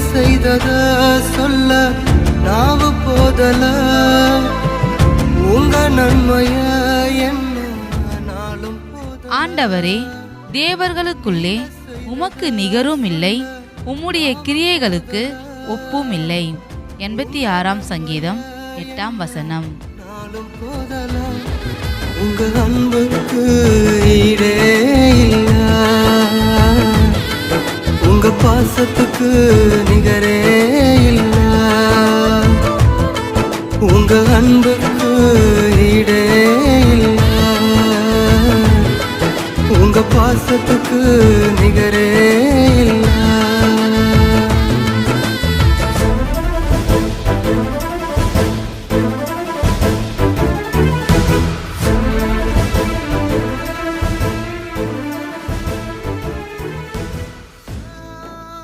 செய்தத சொல்ல நாவு போதல. உங்க நன்மைய என்ன நாளும் ஆண்டவரே தேவர்களுக்குள்ளே உமக்கு நிகரும் இல்லை உம்முடைய கிரியைகளுக்கு ஒப்பும் இல்லை. எண்பத்தி ஆறாம் சங்கீதம் எட்டாம் வசனம். நாளும் போதல. உங்க அன்புக்கு பாசத்துக்கு நிகரே இல்ல. உங்க அன்புக்கு ஈடே இல்ல. உங்க பாசத்துக்கு நிகரே